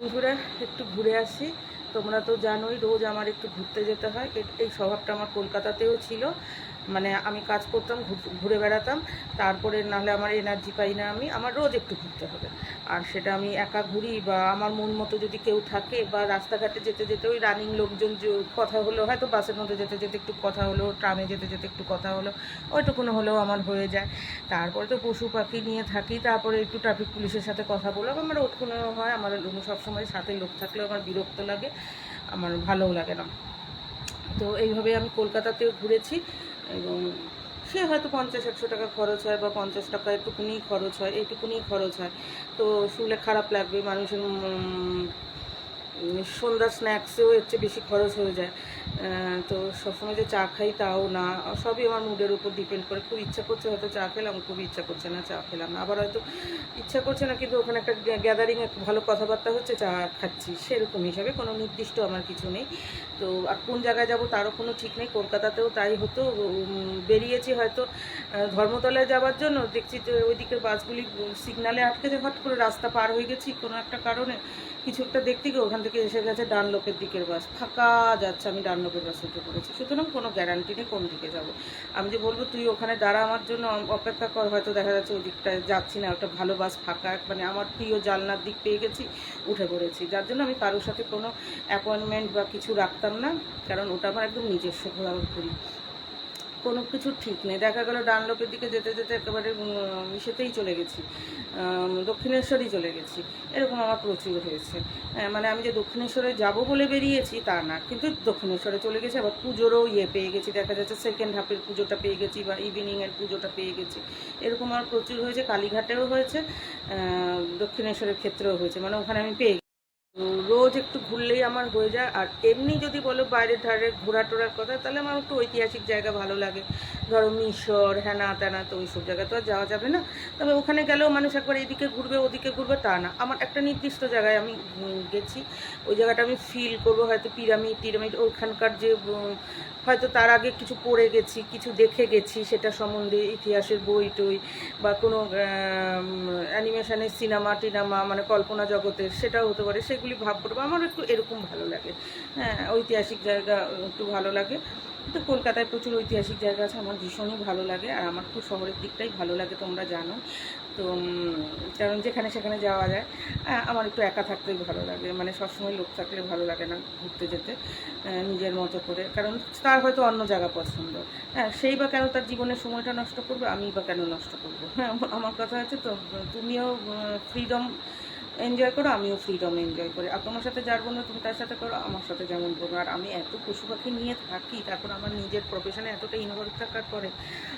বন্ধুরা, একটু ঘুরে আসি। তোমরা তো জানোই, রোজ আমার একটু ঘুরতে যেতে হয়। এই স্বভাবটা আমার কলকাতাতেও ছিল। মানে আমি কাজ করতাম, ঘুরে বেড়াতাম, তারপরে নাহলে আমার এনার্জি পাই না আমি, আমার রোজ একটু ঘুরতে হবে। আর সেটা আমি একা ঘুরি বা আমার মন মতো যদি কেউ থাকে বা রাস্তাঘাটে যেতে যেতে ওই রানিং লোকজন কথা হলো, হয়তো বাসের মধ্যে যেতে যেতে একটু কথা হলো, ট্রামে যেতে যেতে একটু কথা হলো, ওইটুকুনো হলেও আমার হয়ে যায়। তারপরে তো পশু পাখি নিয়ে থাকি, তারপরে একটু ট্রাফিক পুলিশের সাথে কথা বললাম, আমার ওটকুনো হয়, আমার সবসময় সাথে লোক থাকলেও আমার বিরক্ত লাগে, আমার ভালোও লাগে না। তো এইভাবে আমি কলকাতাতেও ঘুরেছি। এবং সে হয়তো পঞ্চাশ, একশো টাকা খরচ হয় বা পঞ্চাশ টাকা একটুকুনি খরচ হয়, এইটুকুনি খরচ হয়। তো শুনলে খারাপ লাগবে, মানুষের সন্ধ্যা স্ন্যাক্সেও এর চেয়ে বেশি খরচ হয়ে যায়। তো সবসময় যে চা খাই তাও না। সবই আমার মুডের উপর ডিপেন্ড করে। খুব ইচ্ছা করছে হয়তো চা খেলাম, খুব ইচ্ছা করছে না চা খেলাম না। আবার হয়তো ইচ্ছা করছে না, কিন্তু ওখানে একটা গ্যাদারিংয়ে ভালো কথাবার্তা হচ্ছে, চা খাচ্ছি। সেরকম হিসাবে কোনো নির্দিষ্ট আমার কিছু নেই। তো আর কোন জায়গায় যাব তারও কোনো ঠিক নেই। কলকাতাতেও তাই হতো। বেরিয়েছি হয়তো ধর্মতলায় যাওয়ার জন্য। দেখছি যে ওইদিকের বাসগুলি সিগনালে আটকেছে। হট করে রাস্তা পার হয়ে গেছি কোনো একটা কারণে। কিছু একটা দেখতে গিয়ে ওখান থেকে এসে গেছে ডান লোকের দিকের বাস। ফাঁকা যাচ্ছে, আমি ডান লোকের বাসে উঠে পড়েছি। সুতরাং কোনো গ্যারান্টি নেই কোন দিকে যাব। আমি যে বলব, তুই ওখানে দাঁড়া, আমার জন্য অপেক্ষা কর। হয়তো দেখা যাচ্ছে ওই দিকটায় যাচ্ছি না, একটা ভালো বাস ফাঁকা। মানে আমার প্রিয় জালনার দিক পেয়ে গেছি, উঠে পড়েছি। যার জন্য আমি কারোর সাথে কোনো অ্যাপয়েন্টমেন্ট বা কিছু রাখতাম না, কারণ ওটা আমার একদম নিজস্ব ঘোরাঘুরি। কোনো কিছু ঠিক নেই। দেখা গেল ডানলোপের দিকে যেতে যেতে একেবারে ইসেতেই চলে গেছি। দক্ষিণেশ্বরই চলে গেছি। এরকম আমার প্রচুর হয়েছে। হ্যাঁ, মানে আমি যে দক্ষিণেশ্বরে যাব বলে বেরিয়েছি তা না কিন্তু দক্ষিণেশ্বরে চলে গেছি আবার পুজোরও ইয়ে পেয়ে গেছি। দেখা যাচ্ছে সেকেন্ড হাফের পুজোটা পেয়ে গেছি বা ইভিনিংয়ের পুজোটা পেয়ে গেছি। এরকম আমার প্রচুর হয়েছে। কালীঘাটেও হয়েছে দক্ষিণেশ্বরের ক্ষেত্রেও হয়েছে। মানে ওখানে আমি পেয়ে রোজ একটু ঘুরলেই আমার হয়ে যায়। আর এমনি যদি বলো বাইরের ধারে ঘোরা টোরার কথা, তাহলে আমার একটু ঐতিহাসিক জায়গা ভালো লাগে। ধরো মিশর হ্যানা ত্যানা তো ওইসব জায়গায় তো আর যাওয়া যাবে না। তবে ওখানে গেলেও মানুষ একবার এদিকে ঘুরবে, ওদিকে ঘুরবে, তা না। আমার একটা নির্দিষ্ট জায়গায় আমি গেছি। ওই জায়গাটা আমি ফিল করব, হয়তো পিরামিড টিরামিড ওইখানকার যে হয়তো তার আগে কিছু পড়ে গেছি, কিছু দেখে গেছি, সেটা সম্বন্ধে ইতিহাসের বই টই বা কোনো অ্যানিমেশনের সিনেমা টিনামা মানে কল্পনা জগতের সেটাও হতে পারে, সেগুলি ভাব করব। আমার একটু এরকম ভালো লাগে। হ্যাঁ ঐতিহাসিক জায়গা একটু ভালো লাগে। তো কলকাতায় প্রচুর ঐতিহাসিক জায়গা আছে, আমার ভীষণই ভালো লাগে, আর আমার তো শহরের দিকটাই ভালো লাগে তোমরা জানো। তো কারণ যেখানে সেখানে যাওয়া যায় আমার একটু একা থাকতেই ভালো লাগে মানে সবসময় লোক থাকলে ভালো লাগে না ঘুরতে যেতে নিজের মতো করে, কারণ তার হয়তো অন্য জায়গা পছন্দ। হ্যাঁ সেই বা কেন তার জীবনের সময়টা নষ্ট করবে, আমি বা কেন নষ্ট করব? হ্যাঁ আমার কথা হচ্ছে তো, তুমিও ফ্রিডম এনজয় করো, আমিও ফ্রিডম এনজয় করি। আর তোমার সাথে যার বন্ধু, তুমি তার সাথে করো, আমার সাথে যেমন বলব আর আমি এত পশু পাখি নিয়ে থাকি, তারপর আমার নিজের প্রফেশনে এতটা ইনভলভ থাকার পরে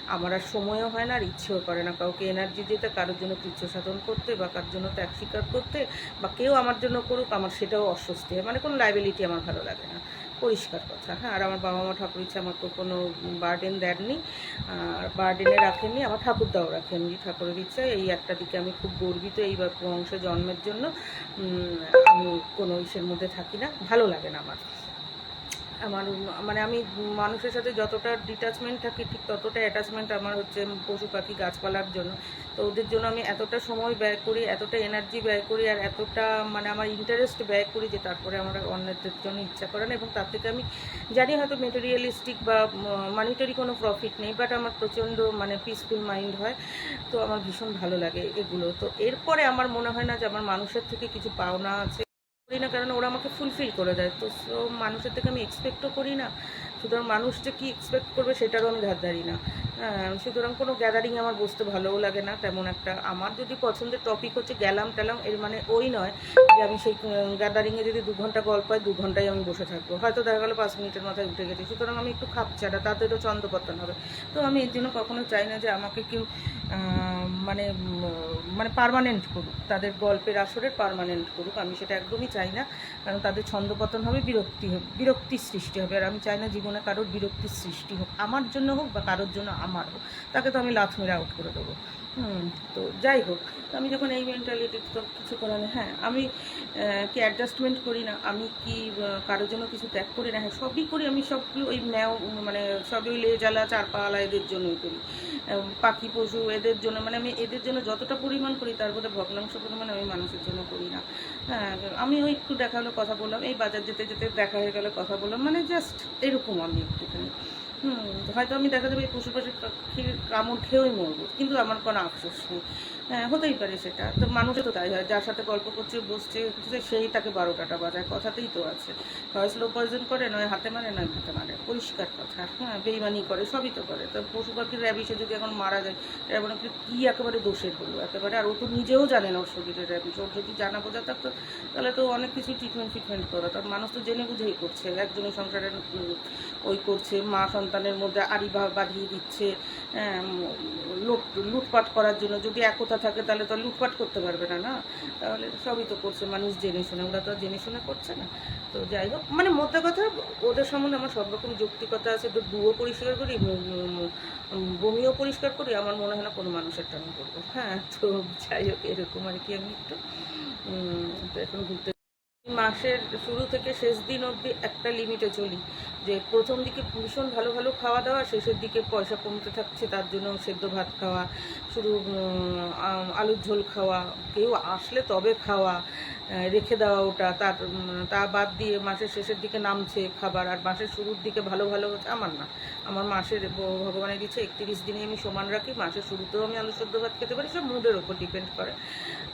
আমার আর সময়ও হয় না আর ইচ্ছেও করে না। কাউকে এনার্জি দিতে, কারোর জন্য কৃচ্ছ সাধন করতে, বা কারোর জন্য ত্যাগ স্বীকার করতে, বা কেউ আমার জন্য করুক, আমার সেটাও অস্বস্তি হয়। মানে কোনো লাইবিলিটি আমার ভালো লাগে না। পরিষ্কার কথা। হ্যাঁ আর আমার বাবা মা ঠাকুর ইচ্ছে আমার তো কোনো বার্ডেন দেননি, আর বার্ডেনে রাখেননি, আমার ঠাকুরদাও রাখেননি। ঠাকুরের ইচ্ছা এই একটা দিকে আমি খুব গর্বিত এই বংশ জন্মের জন্য। আমি কোনো ইসের মধ্যে থাকি না, ভালো লাগে না আমার। আমার মানে আমি মানুষের সাথে যতটা ডিটাচমেন্ট থাকি, ঠিক ততটা অ্যাটাচমেন্ট আমার হচ্ছে পশু পাখি গাছপালার জন্য। তো ওদের জন্য আমি এতটা সময় ব্যয় করি, এতটা এনার্জি ব্যয় করি আর এতটা মানে আমার ইন্টারেস্ট ব্যয় করি যে তারপরে আমার অন্যদের জন্য ইচ্ছা করে না এবং তার থেকে আমি জানি হয়তো মেটেরিয়ালিস্টিক বা মানিটারি কোনো প্রফিট নেই বাট আমার প্রচণ্ড মানে পিসফুল মাইন্ড হয়। তো আমার ভীষণ ভালো লাগে এগুলো। তো এরপরে আমার মনে হয় না যে আমার মানুষের থেকে কিছু পাওনা আছে। করি না, কারণ ওরা আমাকে ফুলফিল করে দেয়। তো সো মানুষের থেকে আমি এক্সপেক্টও করি না। সুতরাং মানুষ যে কী এক্সপেক্ট করবে সেটারও আমি ধার ধারি না। হ্যাঁ সুতরাং কোনো গ্যাদারিং আমার বসতে ভালোও লাগে না, তেমন একটা আমার যদি পছন্দের টপিক হচ্ছে গেলাম টেলাম, এর মানে ওই নয় যে আমি সেই গ্যাদারিংয়ে যদি দু ঘণ্টা গল্প হয় দু ঘন্টায় আমি বসে থাকব। হয়তো দেখা গেলো পাঁচ মিনিটের মাথায় উঠে গেছি, সুতরাং আমি একটু খাপ ছাড়া তাদেরও ছন্দপতন হবে। তো আমি এর জন্য কখনো চাই না যে আমাকে কেউ মানে মানে পারমানেন্ট করুক, তাদের গল্পের আসরের পারমানেন্ট করুক, আমি সেটা একদমই চাই না, কারণ তাদের ছন্দপতন হবে, বিরক্তি হবে বিরক্তির সৃষ্টি হবে, আর আমি চাই না জীবনে কারোর বিরক্তির সৃষ্টি হোক, আমার জন্য হোক বা কারোর জন্য আমার হোক তাকে তো আমি লাথ মেরে আউট করে দেবো। তো যাই হোক, আমি যখন এই মেন্টালিটি তো কিছু করার হ্যাঁ আমি কি অ্যাডজাস্টমেন্ট করি না, আমি কি কারোর জন্য কিছু ত্যাগ করি না হ্যাঁ সবই করি, আমি সবগুলো ওই ম্যাও মানে সবই ওই লেজালা চারপালা এদের জন্যই করি। পাখি, পশু, এদের জন্য মানে আমি এদের জন্য যতটা পরিমাণ করি, তার মধ্যে ভগ্নাংশ পরিমাণ আমি মানুষের জন্য করি না। হ্যাঁ আমি ওই একটু দেখা হলো, কথা বললাম, এই বাজার যেতে যেতে দেখা হয়ে গেলে, কথা বললাম মানে জাস্ট এরকম আমি একটুখানি। হুম হয়তো আমি দেখা যাবে এই পশু পাখির কামড় খেয়েই মরবো, কিন্তু আমার কোনো আফসোস নেই। হ্যাঁ হতেই পারে সেটা। তো মানুষও তো তাই হয়, যার সাথে গল্প করছে, বসছে সেই তাকে বারোটাটা বাজায়, কথাতেই তো আছে। হয় স্লো পয়জন করে, নয় হাতে মারে, নয় হাতে মারে, পরিষ্কার কথা। হ্যাঁ বেইমানি করে, সবই তো করে। তো পশু পাখির র্যাবিসে যদি এখন মারা যায় এবার কি একেবারে দোষের হলো? একেবারে আর ও তো নিজেও জানে না ওর শরীরের র্যাবিস ওর যদি জানা বোঝা থাকতো, তাহলে তো অনেক কিছু ট্রিটমেন্ট ফিটমেন্ট করা। তার মানুষ তো জেনে বুঝেই করছে, একজনের সংসারের ওই করছে, মা সন্তানের মধ্যে আড়ি বা- বাঁধিয়ে দিচ্ছে লুট, লুটপাট করার জন্য। যদি একতা থাকে, তাহলে তো লুটপাট করতে পারবে না না? তাহলে সবই তো করছে মানুষ জেনে শুনে ওরা তো জেনে শুনে করছে না। তো যাই হোক মানে মোদ্দা কথা, ওদের সম্বন্ধে আমার সব রকম যৌক্তিকতা আছে তো দুও পরিষ্কার করি বমিও পরিষ্কার করি, আমার মনে হয় না কোনো মানুষের টান করব হ্যাঁ তো যাই হোক, এরকম আর কি আমি একটু তো এখন ঘুরতে মাসের শুরু থেকে শেষ দিন অবধি একটা লিমিটে চলি। যে প্রথম দিকে ভীষণ ভালো ভালো খাওয়া দাওয়া শেষের দিকে পয়সা কমতে থাকছে তার জন্য সেদ্ধ ভাত খাওয়া শুধু আলুর ঝোল খাওয়া কেউ আসলে তবে খাওয়া রেখে দেওয়া ওটা তার তা বাদ দিয়ে মাসের শেষের দিকে নামছে খাবার আর মাসের শুরুর দিকে ভালো ভালো হচ্ছে আমার না। আমার মাসের ভগবানের দিচ্ছে একত্রিশ দিনে আমি সমান রাখি মাসের শুরুতেও আমি আলু সেদ্ধ ভাত খেতে পারি সব মুডের ওপর ডিপেন্ড করে।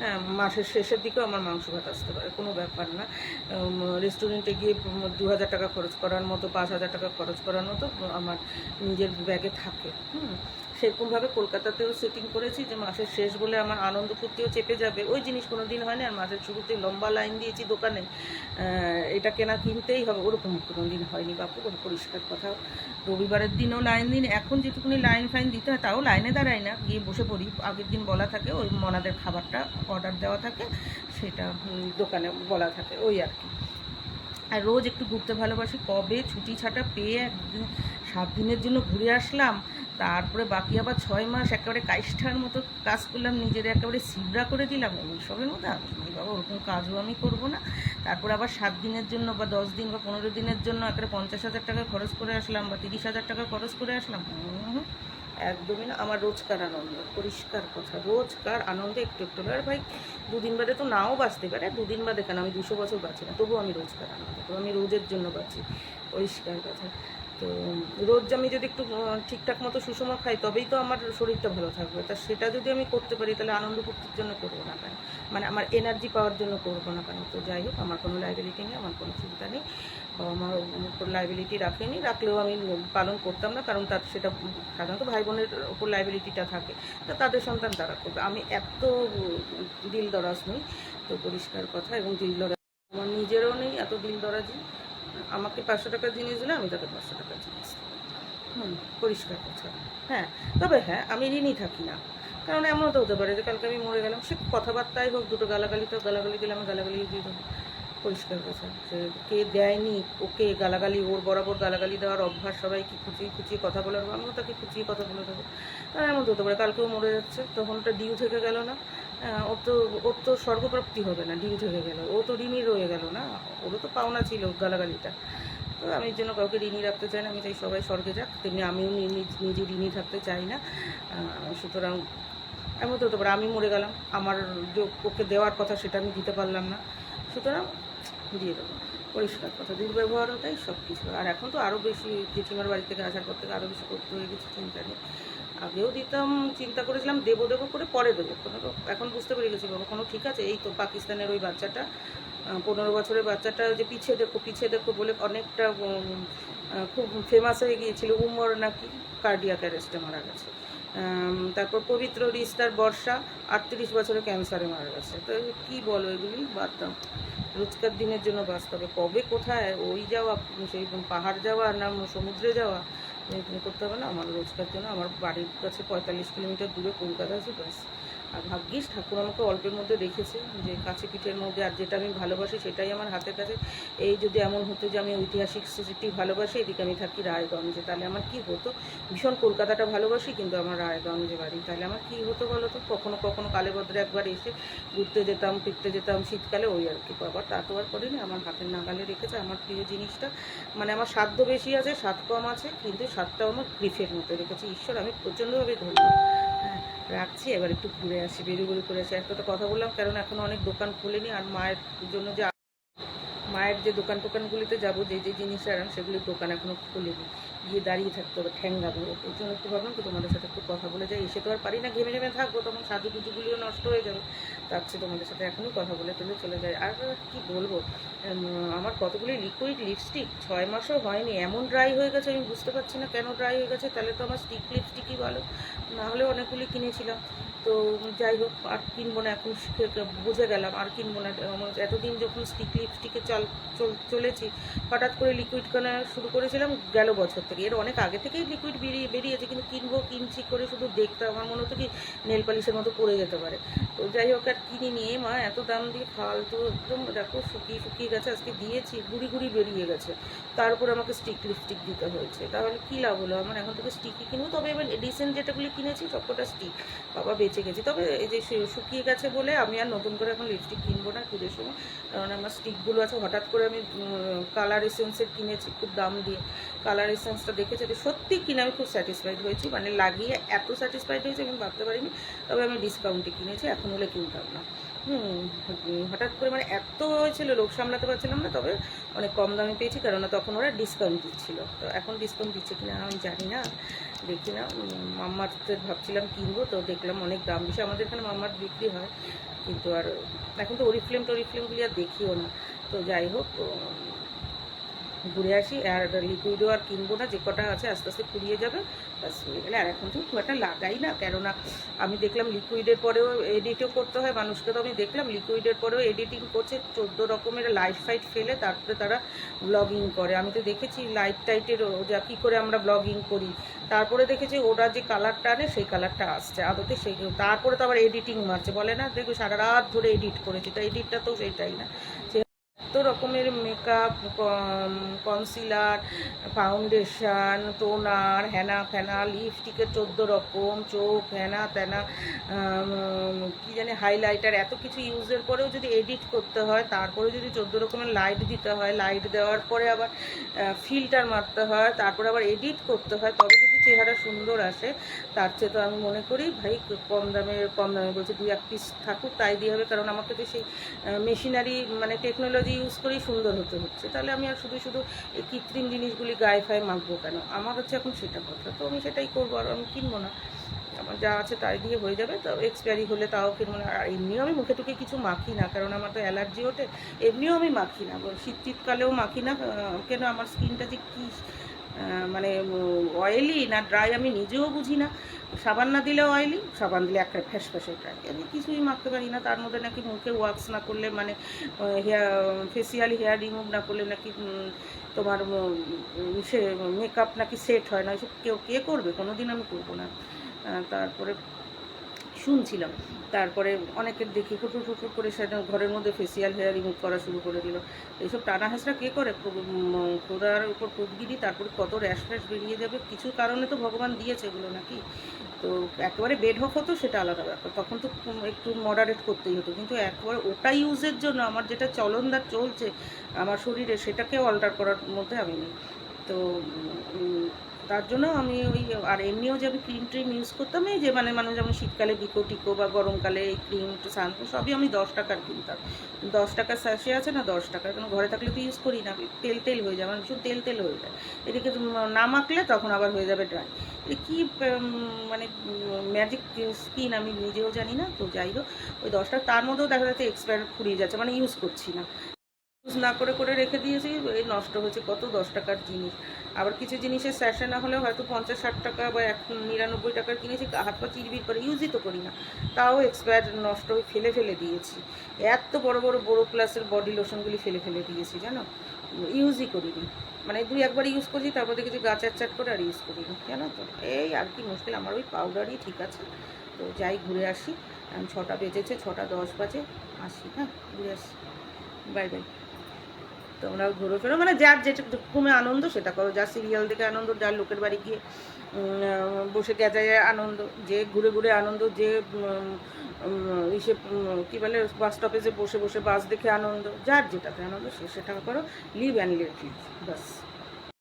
হ্যাঁ, মাসের শেষের দিকেও আমার মাংস ভাত আসতে পারে কোনো ব্যাপার না। রেস্টুরেন্টে গিয়ে দু হাজার টাকা খরচ করার মতো পাঁচ হাজার টাকা খরচ করার মতো আমার নিজের ব্যাগে থাকে, হুম। সেরকমভাবে কলকাতাতেও সেটিং করেছি যে মাসের শেষ বলে আমার আনন্দ ফুর্তিও চেপে যাবে। ওই জিনিস কোনো দিন হয় না আর মাসের শুরুতে লম্বা লাইন দিয়েছি দোকানে। এটা কেনা কিনতেই হবে, ওরকম কোনো দিন হয়নি বাপু, কোনো পরিষ্কার কথা। রবিবারের দিনও লাইন দিন এখন যেটুকুনি লাইন ফাইন দিতে হয় তাও লাইনে দাঁড়াই না, গিয়ে বসে পড়ি। আগের দিন বলা থাকে, ওই মনাদের খাবারটা অর্ডার দেওয়া থাকে, সেটা দোকানে বলা থাকে, ওই আর কি। আর রোজ একটু ঘুরতে ভালোবাসি। কবে ছুটি ছাটা পেয়ে একদিন সাত দিনের জন্য ঘুরে আসলাম, তারপরে বাকি আবার ছয় মাস একেবারে কাইষ্ঠার মতো কাজ করলাম, নিজের একেবারে সিবরা করে দিলাম এইসবের মধ্যে আমি বাবা ওরকম কাজও আমি করব না। তারপর আবার সাত দিনের জন্য বা দশ দিন বা পনেরো দিনের জন্য একেবারে পঞ্চাশ হাজার টাকা খরচ করে আসলাম বা তিরিশ হাজার টাকা খরচ করে আসলাম। একদমই না। আমার রোজকার আনন্দ, পরিষ্কার কথা। রোজকার আনন্দে একটু একটু। আর ভাই, দুদিন বাদে তো নাও বাঁচতে পারে। দুদিন বাদে কেন? আমি দুশো বছর বাঁচি না। তবুও আমি রোজকার আনন্দ। তবু আমি রোজের জন্য বাঁচি। পরিষ্কার কথা। তো রোজ আমি যদি একটু ঠিকঠাক মতো সুষম খাই, তবেই তো আমার শরীরটা ভালো থাকবে। তা সেটা যদি আমি করতে পারি, তাহলে আনন্দ ফুর্তির জন্য করব না কেন? মানে আমার এনার্জি পাওয়ার জন্য করব না কেন? তো যাই হোক, আমার কোনো লাইবিলিটি নেই, আমার কোনো চিন্তা নেই। আমার উপর লাইবিলিটি রাখেনি, রাখলেও আমি পালন করতাম না, কারণ তার সেটা সাধারণত ভাই বোনের উপর লাইবিলিটিটা থাকে। তা তাদের সন্তান তারা করবে। আমি এত দিল দরাজ নই, তো পরিষ্কার কথা, এবং দিল দরাজ আমার নিজেরও নেই, এত দিল দরাজি। আমাকে পাঁচশো টাকার জিনিস দিলে আমি তাকে পাঁচশো টাকার জিনিস হুম, পরিষ্কার কথা। হ্যাঁ তবে হ্যাঁ আমি ঋণই থাকি না। কারণ এমনও তো হতে পারে যে কালকে আমি মরে গেলাম, সে কথাবার্তাই হোক, দুটো গালাগালি তো গালাগালি দিলে আমি গালাগালি দিয়ে দেবো। পরিষ্কার সে কে দেয়নি, ওকে গালাগালি, ওর বরাবর গালাগালি দেওয়ার অভ্যাস, সবাই কি খুঁচিয়ে খুঁচিয়ে কথা বলার আমিও তাকে খুঁচিয়ে কথা বলে দেবো। আর এমন হতে পারে, কালকেও মরে যাচ্ছে, তখন ওটা ডিউ থেকে গেল না। ওর তো ওর তো স্বর্গপ্রাপ্তি হবে না, ডিউ থেকে গেল। ও তো ঋণই রয়ে গেল না, ওরও তো পাওনা ছিল গালাগালিটা। তো আমি এর জন্য কাউকে ঋণী রাখতে চাই না, আমি চাই সবাই স্বর্গে যাক। তেমনি আমিও নিজে ঋণী থাকতে চাই না। সুতরাং এমন তো হতে পারে, আমি মরে গেলাম, আমার যে ওকে দেওয়ার কথা সেটা আমি দিতে পারলাম না। সুতরাং দিয়ে দেবো। পরিষ্কার কথা, দুর্ব্যবহারও তাই সব কিছু আর এখন তো আরও বেশি জেঠিমার বাড়ি থেকে আসার পর থেকে আরও বেশি করতে হয়ে গেছে চিন্তা নেই। আগেও দিতাম, চিন্তা করেছিলাম দেবো দেবো করে পরে দেবো। কোনো এখন বুঝতে পেরে গেছি, বাবা, কোনো ঠিক আছে? এই তো পাকিস্তানের ওই বাচ্চাটা পনেরো বছরের বাচ্চাটা যে পিছিয়ে দেখো পিছিয়ে দেখো বলে অনেকটা খুব ফেমাস হয়ে গিয়েছিল। উমর নাকি কার্ডিয়াক অ্যারেস্টে মারা গেছে। তারপর পবিত্র রিস্তার বর্ষা, আটত্রিশ বছরে ক্যান্সারে মারা গেছে। তো কি বলো এগুলি? বাদ রোজকার দিনের জন্য বাঁচতে হবে কবে, কোথায়? ওই যাওয়া, সেই পাহাড় যাওয়া না সমুদ্রে যাওয়া, এরকম করতে হবে না। আমার রোজকার জন্য, আমার বাড়ির কাছে পঁয়তাল্লিশ কিলোমিটার দূরে কলকাতা আছে, ব্যাস। আর ভাগ্যিস ঠাকুর আমাকে অল্পের মধ্যে রেখেছে যে কাছে পিঠের মধ্যে আর যেটা আমি ভালোবাসি সেটাই আমার হাতের কাছে। এই যদি এমন হতো যে আমি ঐতিহাসিক সিটি ভালোবাসি, এদিকে আমি থাকি রায়গঞ্জে। তাহলে আমার কি হতো? ভীষণ কলকাতাটা ভালোবাসি, কিন্তু আমার রায়গঞ্জে বাড়ি। তাহলে আমার কি হতো বলো তো? কখনো কখনো কালীভদ্রে একবার এসে ঘুরতে যেতাম, ফিরতে যেতাম। শীতকালে ওই আর কি। আবার তা তো আর করিনি। আমার হাতের নাগালে রেখেছে আমার প্রিয় জিনিসটা। মানে আমার সাধ্য বেশি আছে, স্বাদ কম আছে, কিন্তু স্বাদটাও আমার গ্রিফের মতো রেখেছে। ঈশ্বর, আমি প্রচণ্ডভাবে ধন্য। হ্যাঁ রাখছি, এবার একটু ঘুরে আসি বেরু বেরু করে আসি একটা কথা বললাম, কারণ এখন অনেক দোকান খুলেনি, আর মায়ের জন্য যে মায়ের যে দোকান টোকানগুলিতে যাব, যে যে জিনিস আনাম সেগুলির দোকান এখনও খুলেনি। গিয়ে দাঁড়িয়ে থাকতে হবে ঠ্যাঙ্গা ধরে এই জন্য একটু ভাবলাম তো তোমাদের সাথে একটু কথা বলে যাই। এসে তো আর পারি না, ঘেমে ঘেমে থাকব, তখন সাজু গুজুগুলিও নষ্ট হয়ে যাবে। তার চেয়ে তোমাদের সাথে এখনই কথা বলে তুলে চলে যায় আর কি বলব আমার কতগুলি লিকুইড লিপস্টিক ছয় মাসও হয়নি, এমন ড্রাই হয়ে গেছে, আমি বুঝতে পারছি না কেন ড্রাই হয়ে গেছে, তাহলে তো আমার স্টিক লিপস্টিকই ভালো। না হলে অনেকগুলি কিনেছিলাম। তো যাই হোক, আর কিনবো না, এখন বুঝে গেলাম আর কিনবো না। এতদিন যখন স্টিক লিপস্টিকে চল, চল- চলেছি, হঠাৎ করে লিকুইড কেনা শুরু করেছিলাম, গেল বছর থেকে। এর অনেক আগে থেকেই লিকুইড বেরিয়ে, বেরিয়েছে, কিন্তু কিনবো, কিনছি করে শুধু দেখতে আমার মনে হতো কি নেল পালিশের মতো পড়ে যেতে পারে। তো যাই হোক, আর কিনি নিয়ে মা, এত দাম দিয়ে ফালতু একদম, দেখো, শুকিয়ে শুকিয়ে গেছে। আজকে দিয়েছি, গুড়ি গুড়ি বেরিয়ে গেছে। তার উপর আমাকে স্টিক লিপস্টিক দিতে হয়েছে। তাহলে কী লাভ হলো? আমার এখন থেকে স্টিকই কিনবো। তবে এবার রিসেন্ট যেটাগুলি কিনেছি, সবকটা স্টিক বাবা বেঁচে গেছি। তবে এই যে শুকিয়ে গেছে বলে আমি আর নতুন করে এখন লিপস্টিক কিনবো না পুজোর সময়। কারণ আমার স্টিকগুলো আছে। হঠাৎ করে আমি কালার এসেন্সের কিনেছি, খুব দাম দিয়ে। কালার এসেন্সটা দেখেছি যে সত্যি কিনে আমি খুব স্যাটিসফাইড হয়েছি। মানে লাগিয়ে এত স্যাটিসফাইড হয়েছি আমি ভাবতে পারিনি। তবে আমি ডিসকাউন্টে কিনেছি, এখন হলে কিনতাম না। হুম হঠাৎ করে মানে এত হয়েছিল লোক সামলাতে পারছিলাম না, তবে অনেক কম দামে পেয়েছি। কেননা তখন ওরা ডিসকাউন্ট দিচ্ছিল। তো এখন ডিসকাউন্ট দিচ্ছে কিনা আমি জানি না। দেখি না মাম্মার মাম্মার্থের ভাবছিলাম কিনবো, তো দেখলাম অনেক দাম বেশি। আমাদের এখানে মাম্মার্থ বিক্রি হয়, কিন্তু আর এখন তো ওরিফ্লেম টরিফ্লেমগুলি আর দেখিও না। তো যাই হোক ঘুরে আসি, আর লিকুইডও আর কিনবো না, যে কটা আছে আস্তে আস্তে ফুরিয়ে যাবে। ব্যাস, হয়ে গেলে আর এখন তো খুব একটা লাগাই না, কেননা আমি দেখলাম লিকুইডের পরেও এডিটও করতে হয়, মানুষকে তো আমি দেখলাম লিকুইডের পরেও এডিটিং করছে, চোদ্দ রকমের লাইট ফাইট ফেলে, তারপরে তারা ব্লগিং করে। আমি তো দেখেছি লাইট টাইটের যা কী করে আমরা ব্লগিং করি। তারপরে দেখেছি ওরা যে কালারটা আনে, সেই কালারটা আসছে। আদতে সেই, তারপরে তো আবার এডিটিং মারছে। বলে না, দেখো, সারা রাত ধরে এডিট করেছি। তো এডিটটা তো সেইটাই না। এত রকমের মেকআপ কনসিলার ফাউন্ডেশন টোনার হ্যানা ফ্যানা লিপস্টিকের চোদ্দ রকম, চোখ হ্যানা ত্যানা কি জানি হাইলাইটার এত কিছু ইউজের পরেও যদি এডিট করতে হয়, তারপরে যদি চোদ্দ রকমের লাইট দিতে হয় লাইট দেওয়ার পরে আবার ফিল্টার মারতে হয়, তারপরে আবার এডিট করতে হয়, তবে যদি চেহারা সুন্দর আসে, তার চেয়ে তো আমি মনে করি, ভাই, কম দামে কম দামে বলছি দুই, এক পিস থাকুক, তাই দিয়ে হবে, কারণ আমাকে তো সেই মেশিনারি মানে টেকনোলজি ইউজ করেই সুন্দর হতে হচ্ছে। তাহলে আমি আর শুধু শুধু এই কৃত্রিম জিনিসগুলি গায়ে ফায়ে মাখবো কেন? আমার হচ্ছে এখন সেটা কথা। তো আমি সেটাই করব, আর আমি কিনবো না। আমার যা আছে তাই দিয়ে হয়ে যাবে। তো এক্সপায়ারি হলে তাও কিনবো না। আর এমনিও আমি মুখে টুকে কিছু মাখি না, কারণ আমার তো অ্যালার্জি ওঠে। এমনিও আমি মাখি না। শীত, শীতকালেও মাখি না। কেন আমার স্কিনটা যে কী মানে অয়েলি না ড্রাই আমি নিজেও বুঝি না। সাবান না দিলে অয়েলি সাবান দিলে একটা ফ্যাস ফ্যাসে ড্রাই আমি কিছুই মাখতে পারি না, তার মধ্যে নাকি মুখে ওয়াক্স না করলে মানে হেয়ার ফেসিয়াল হেয়ার রিমুভ না করলে নাকি তোমার সে মেকআপ নাকি সেট হয় না। এসব কেউ, কে করবে? কোনো দিন আমি করব না। তারপরে শুনছিলাম। তারপরে অনেকের দেখি ফুটুর ফুটুর করে সেটা ঘরের মধ্যে ফেসিয়াল হেয়ার রিমুভ করা শুরু করে দিল। এইসব টানা হাঁসরা কে করে? খোদার উপর কুদগিরি তারপরে কত র্যাশ ফ্যাশ বেরিয়ে যাবে? কিছু কারণে তো ভগবান দিয়েছে এগুলো নাকি? তো একেবারে বেড হক হতো, সেটা আলাদা ব্যাপার। তখন তো একটু মডারেট করতেই হতো। কিন্তু একবারে ওটা ইউজের জন্য আমার যেটা চলনদার চলছে, আমার শরীরে সেটাকে অল্টার করার মধ্যে আমি নেই। তো তার জন্য আমি ওই, আর এমনিও যে আমি ক্রিম ট্রিম ইউজ করতাম, এই যে মানে মানুষ যেমন শীতকালে বিকো টিকো বা গরমকালে এই ক্রিম একটু শ্যাম্পু সবই আমি দশ টাকার কিনতাম। দশ টাকার স্যাশে আছে না, দশ টাকার, কারণ ঘরে থাকলে তো ইউজ করি না, তেল তেল হয়ে যায় আমার ভীষণ তেল তেল হয়ে যায়। এদিকে না মাখলে তখন আবার হয়ে যাবে ড্রাই কী মানে ম্যাজিক স্কিন আমি নিজেও জানি না, তো যাই হোক, ওই দশ টাকা, তার মধ্যেও দেখা যাচ্ছে এক্সপায়ার ফুরিয়ে যাচ্ছে মানে ইউজ করছি না। ইউজ না করে করে রেখে দিয়েছি, এই নষ্ট হয়েছে কত দশ টাকার জিনিস। আবার কিছু জিনিসের স্যাশে না হলেও হয়তো পঞ্চাশ ষাট টাকা বা এক নিরানব্বই টাকার কিনেছি হাত পা চিরবির করে ইউজই তো করি না। তাও এক্সপায়ার নষ্ট হয়ে ফেলে ফেলে দিয়েছি। এত বড় বড় বড় ক্লাসের বডি লোশনগুলি ফেলে ফেলে দিয়েছি, জানো? ইউজই করিনি। মানে দুই একবার ইউজ করছি, তারপর দেখেছি গা চ্যাট চ্যাট করে আর ইউজ করিনি, জানো তো? এই আর কি মুশকিল, আমার ওই পাউডারই ঠিক আছে। তো যাই, ঘুরে আসি। ছটা বেজেছে, ছটা দশ বাজে, আসি হ্যাঁ? ঘুরে আসি। বাই বাই তোমরাও ঘুরে ফেরো। মানে যার যেটুকুমে আনন্দ, সেটা করো। যার সিরিয়াল দেখে আনন্দ, যার লোকের বাড়ি গিয়ে বসে গেজায় আনন্দ, যে ঘুরে ঘুরে আনন্দ, যে ইসে কী বলে বাস স্টপেজে বসে বসে বাস দেখে আনন্দ, যার যেটাতে আনন্দ সে সেটা করো। Live and let live bus.